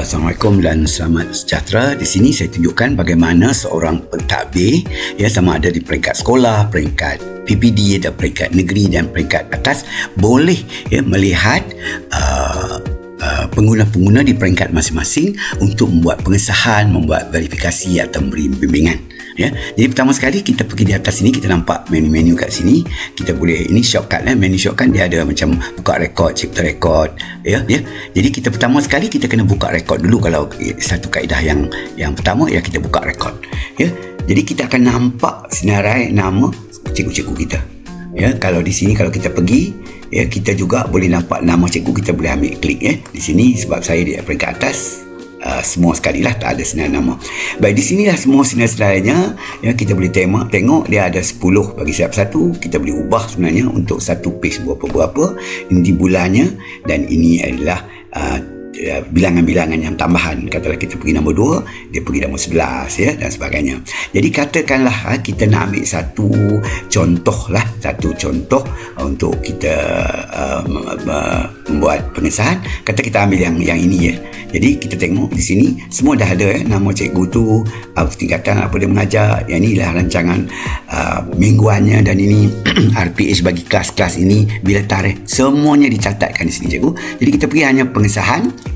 Assalamualaikum dan selamat sejahtera. Di sini saya tunjukkan bagaimana seorang pentadbir ya sama ada di peringkat sekolah, peringkat PPD dan peringkat negeri dan peringkat atas boleh ya melihat uh, uh, pengguna-pengguna di peringkat masing-masing untuk membuat pengesahan, membuat verifikasi atau memberi bimbingan ya. Jadi pertama sekali kita pergi di atas sini kita nampak menu-menu kat sini. Kita boleh ini shortcut eh menu shortcut dia ada macam buka rekod, cipta rekod ya ya. Jadi kita pertama sekali kita kena buka rekod dulu kalau satu kaedah yang yang pertama ya kita buka rekod ya. Jadi kita akan nampak senarai nama cikgu-cikgu kita. Ya, kalau di sini kalau kita pergi ya kita juga boleh nampak nama cikgu kita boleh ambil klik ya. Di sini sebab saya di peringkat atas uh, semua sekali lah tak ada senarai nama. Baik di sini lah semua senarai-senarainya ya, kita boleh tengok tengok dia ada 10 bagi siap satu. Kita boleh ubah sebenarnya untuk satu page berapa-berapa. Ini bulannya dan ini adalah uh, Ya, bilangan-bilangan yang tambahan. Katalah kita pergi nombor 2 dia pergi nombor 11 ya dan sebagainya. Jadi katakanlah ha, kita nak ambil satu contoh lah satu contoh untuk kita uh, membuat pengesahan kata kita ambil yang yang ini ya. Jadi kita tengok di sini semua dah ada ya nama cikgu tu tingkatan apa dia mengajar yang inilah rancangan uh, mingguannya dan ini RPH bagi kelas-kelas ini bila tarikh. Semuanya dicatatkan di sini cikgu. Jadi kita pergi hanya pengesahan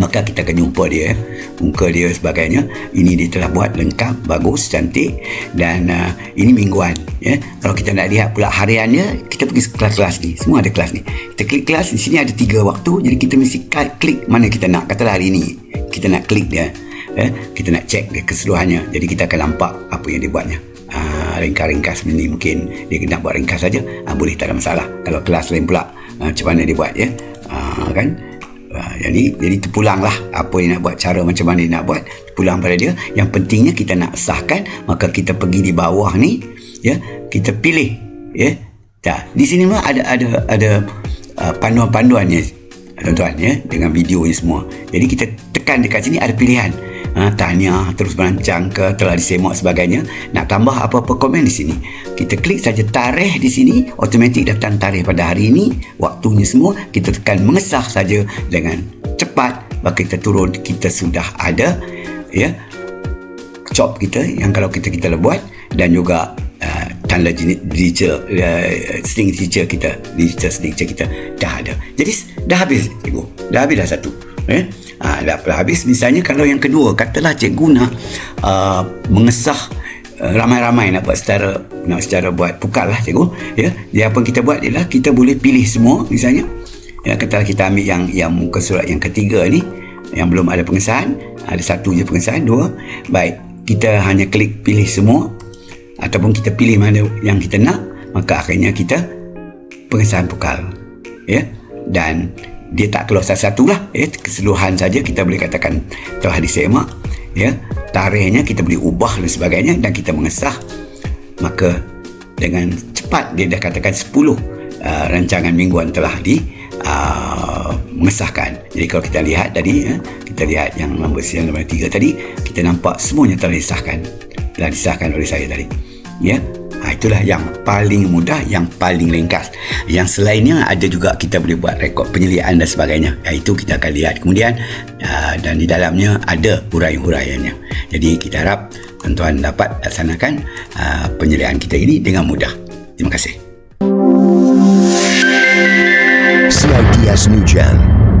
maka kita akan jumpa dia muka dia sebagainya. Ini dia telah buat lengkap bagus cantik. Dan uh, ini mingguan ya. Kalau kita nak lihat pula hariannya kita pergi kelas-kelas ni. Semua ada kelas ni. Kita klik kelas di sini ada tiga waktu. Jadi kita mesti klik mana kita nak. Katalah hari ini kita nak klik dia ya. Kita nak cek dia keseluruhannya. Jadi kita akan nampak apa yang dia buatnya. Uh, ringkas-ringkas ini mungkin dia nak buat ringkas saja. Uh, boleh tak ada masalah. Kalau kelas lain pula uh, macam mana dia buat ya. Uh, kan Ha, jadi jadi terpulanglah apa yang nak buat cara macam mana nak buat. Pulang pada dia. Yang pentingnya kita nak sahkan maka kita pergi di bawah ni ya kita pilih ya. Dah di sini mah ada ada ada uh, panduan-panduannya tuan-tuan ya dengan videonya semua. Jadi kita tekan dekat sini ada pilihan ha, tanya terus merancang ke telah disemak sebagainya. Nak tambah apa-apa komen di sini? Kita klik saja tarikh di sini. Automatik datang tarikh pada hari ini. Waktunya semua kita tekan mengesah saja dengan cepat. Maka kita turun kita sudah ada ya chop kita yang kalau kita kita buat. Dan juga uh, tanda digital uh, signature kita digital signature kita dah ada. Jadi dah habis cikgu dah habis dah satu eh ha, dah habis. Misalnya kalau yang kedua katalah cikgu nak uh, mengesah uh, ramai-ramai nak buat secara nak secara buat pukal lah cikgu. Ya jadi apa kita buat ialah kita boleh pilih semua misalnya. Ya katalah kita ambil yang yang muka surat yang ketiga ni yang belum ada pengesahan. Ada satu je pengesahan dua. Baik kita hanya klik pilih semua ataupun kita pilih mana yang kita nak maka akhirnya kita pengesahan pukal ya dan dia tak keluar satu-satu lah ya, keseluruhan saja kita boleh katakan telah disemak ya. Tarikhnya kita boleh ubah dan sebagainya dan kita mengesah. Maka dengan cepat dia dah katakan 10 uh, rancangan mingguan telah di uh, mengesahkan. Jadi kalau kita lihat tadi ya, kita lihat yang nombor siang nombor 3 tadi kita nampak semuanya telah disahkan. Telah disahkan oleh saya tadi ya Ha, itulah yang paling mudah, yang paling ringkas. Yang selainnya ada juga kita boleh buat rekod penyeliaan dan sebagainya. Ha, itu kita akan lihat kemudian uh, dan di dalamnya ada huraian-huraiannya. Jadi kita harap tuan-tuan dapat laksanakan uh, penyeliaan kita ini dengan mudah. Terima kasih. New Gen